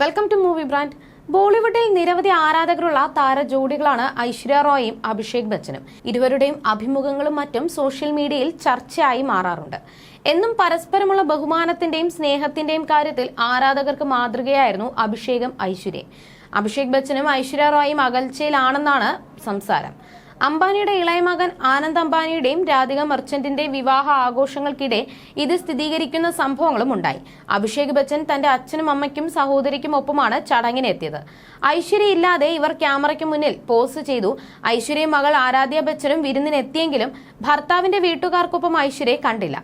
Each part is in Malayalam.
വെൽക്കം ടു മൂവി ബ്രാൻഡ് ബോളിവുഡിൽ നിരവധി ആരാധകരുള്ള താരജോഡികളാണ് ഐശ്വര്യ റോയും അഭിഷേക് ബച്ചനും. ഇരുവരുടെയും അഭിമുഖങ്ങളും മറ്റും സോഷ്യൽ മീഡിയയിൽ ചർച്ചയായി മാറാറുണ്ട്. എന്നും പരസ്പരമുള്ള ബഹുമാനത്തിന്റെയും സ്നേഹത്തിന്റെയും കാര്യത്തിൽ ആരാധകർക്ക് മാതൃകയായിരുന്നു അഭിഷേകം ഐശ്വര്യയും അഭിഷേക് ബച്ചനും ഐശ്വര്യ റോയും അകൽച്ചയിലാണെന്നാണ് സംസാരം. അംബാനിയുടെ ഇളയ മകൻ ആനന്ദ് അംബാനിയുടെയും രാധിക മെർച്ചന്റിന്റെ വിവാഹ ആഘോഷങ്ങൾക്കിടെ ഇത് സ്ഥിരീകരിക്കുന്ന സംഭവങ്ങളും ഉണ്ടായി. അഭിഷേക് ബച്ചൻ തന്റെ അച്ഛനും അമ്മയ്ക്കും സഹോദരിക്കും ഒപ്പമാണ് ചടങ്ങിനെത്തിയത്. ഐശ്വര്യ ഇല്ലാതെ ഇവർ ക്യാമറയ്ക്ക് മുന്നിൽ പോസ്റ്റ് ചെയ്തു. ഐശ്വര്യ മകൾ ആരാധ്യ ബച്ചനും വിരുന്നിനെത്തിയെങ്കിലും ഭർത്താവിന്റെ വീട്ടുകാർക്കൊപ്പം ഐശ്വര്യയെ കണ്ടില്ല.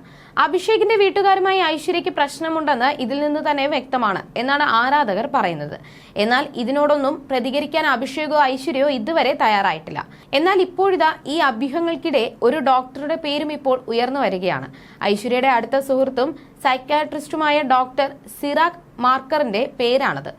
അഭിഷേകിന്റെ വീട്ടുകാരുമായി ഐശ്വര്യയ്ക്ക് പ്രശ്നമുണ്ടെന്ന് ഇതിൽ നിന്ന് തന്നെ വ്യക്തമാണ് എന്നാണ് ആരാധകർ പറയുന്നത്. എന്നാൽ ഇതിനോടൊന്നും പ്രതികരിക്കാൻ അഭിഷേകോ ഐശ്വര്യയോ ഇതുവരെ തയ്യാറായിട്ടില്ല. എന്നാൽ ഇപ്പോഴിതാ ഈ അഭ്യൂഹങ്ങൾക്കിടെ ഒരു ഡോക്ടറുടെ പേരും ഇപ്പോൾ ഉയർന്നു വരികയാണ്. ഐശ്വര്യയുടെ അടുത്ത സുഹൃത്തും സൈക്കാട്രിസ്റ്റുമായ ഡോക്ടർ സിറാഖ് മാർക്കറിന്റെ പേരാണത്.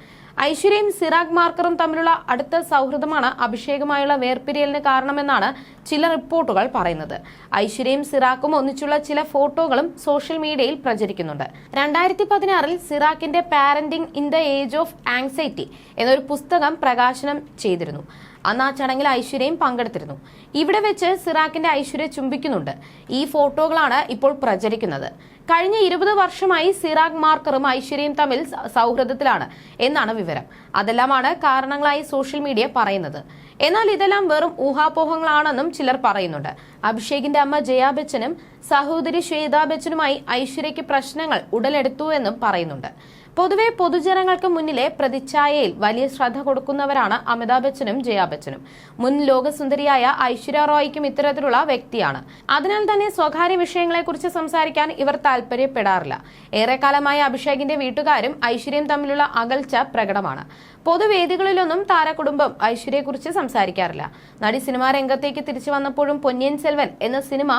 ഐശ്വര്യയും സിറാഗ് മാർക്കറും തമ്മിലുള്ള അടുത്ത സൗഹൃദമാണ് അഭിഷേകമായുള്ള വേർപിരിയലിന് കാരണമെന്നാണ് ചില റിപ്പോർട്ടുകൾ പറയുന്നത്. ഐശ്വര്യയും സിറാക്കും ഒന്നിച്ചുള്ള ചില ഫോട്ടോകളും സോഷ്യൽ മീഡിയയിൽ പ്രചരിക്കുന്നുണ്ട്. രണ്ടായിരത്തി പതിനാറിൽ സിറാക്കിന്റെ parenting in the age of anxiety എന്നൊരു പുസ്തകം പ്രകാശനം ചെയ്തിരുന്നു. അന്ന് ആ ചടങ്ങിൽ ഐശ്വര്യയും പങ്കെടുത്തിരുന്നു. ഇവിടെ വെച്ച് സിറാക്കിന്റെ ഐശ്വര്യ ചുംബിക്കുന്നുണ്ട്. ഈ ഫോട്ടോകളാണ് ഇപ്പോൾ പ്രചരിക്കുന്നത്. കഴിഞ്ഞ ഇരുപത് വർഷമായി സിറാഗ് മാർക്കറും ഐശ്വര്യയും തമ്മിൽ സൗഹൃദത്തിലാണ് എന്നാണ് വിവരം. അതെല്ലാമാണ് കാരണങ്ങളായി സോഷ്യൽ മീഡിയ പറയുന്നത്. എന്നാൽ ഇതെല്ലാം വെറും ഊഹാപോഹങ്ങളാണെന്നും ചിലർ പറയുന്നുണ്ട്. അഭിഷേകിന്റെ അമ്മ ജയാ ബച്ചനും സഹോദരി ശ്വേതാ ബച്ചനുമായി ഐശ്വര്യയ്ക്ക് പ്രശ്നങ്ങൾ ഉടലെടുത്തു എന്നും പറയുന്നുണ്ട്. പൊതുവെ പൊതുജനങ്ങൾക്ക് മുന്നിലെ പ്രതിച്ഛായയിൽ വലിയ ശ്രദ്ധ കൊടുക്കുന്നവരാണ് അമിതാഭ് ബച്ചനും ജയാ ബച്ചനും. മുൻ ലോകസുന്ദരിയായ ഐശ്വര്യ റോയ്ക്കും ഇത്തരത്തിലുള്ള വ്യക്തിയാണ്. അതിനാൽ തന്നെ സ്വകാര്യ വിഷയങ്ങളെക്കുറിച്ച് സംസാരിക്കാൻ ഇവർ താല്പര്യപ്പെടാറില്ല ഏറെക്കാലമായി അഭിഷേകിന്റെ വീട്ടുകാരും ഐശ്വര്യയും തമ്മിലുള്ള അകൽച്ച പ്രകടമാണ്. പൊതുവേദികളിലൊന്നും താരകുടുംബം ഐശ്വര്യയെക്കുറിച്ച് സംസാരിക്കാറില്ല. നടി സിനിമാ രംഗത്തേക്ക് തിരിച്ചു വന്നപ്പോഴും പൊന്നിയൻ സെൽവൻ എന്ന സിനിമ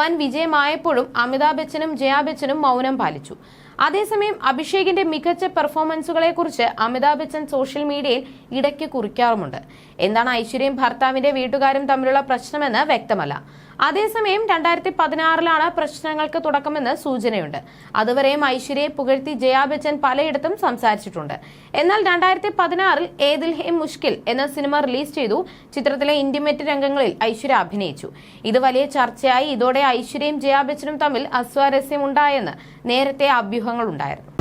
വൻ വിജയമായപ്പോഴും അമിതാഭ് ബച്ചനും ജയാ ബച്ചനും മൗനം പാലിച്ചു. അതേസമയം അഭിഷേകിന്റെ മികച്ച പെർഫോമൻസുകളെ കുറിച്ച് അമിതാഭ് ബച്ചൻ സോഷ്യൽ മീഡിയയിൽ ഇടയ്ക്ക് കുറിക്കാറുമുണ്ട്. എന്താണ് ഐശ്വര്യയും ഭർത്താവിന്റെ വീട്ടുകാരും തമ്മിലുള്ള പ്രശ്നമെന്ന് വ്യക്തമല്ല. അതേസമയം രണ്ടായിരത്തി പതിനാറിലാണ് പ്രശ്നങ്ങൾക്ക് തുടക്കമെന്ന് സൂചനയുണ്ട്. അതുവരെയും ഐശ്വര്യയെ പുകഴ്ത്തി ജയാ ബച്ചൻ പലയിടത്തും സംസാരിച്ചിട്ടുണ്ട്. എന്നാൽ രണ്ടായിരത്തി പതിനാറിൽ ഏതിൽ ഹേ മുഷ്കിൽ എന്ന സിനിമ റിലീസ് ചെയ്തു. ചിത്രത്തിലെ ഇന്റിമേറ്റ് രംഗങ്ങളിൽ ഐശ്വര്യ അഭിനയിച്ചു. ഇത് വലിയ ചർച്ചയായി. ഇതോടെ ഐശ്വര്യയും ജയാ ബച്ചനും തമ്മിൽ അസ്വാരസ്യമുണ്ടായെന്ന് നേരത്തെ അഭ്യൂഹങ്ങളുണ്ടായിരുന്നു.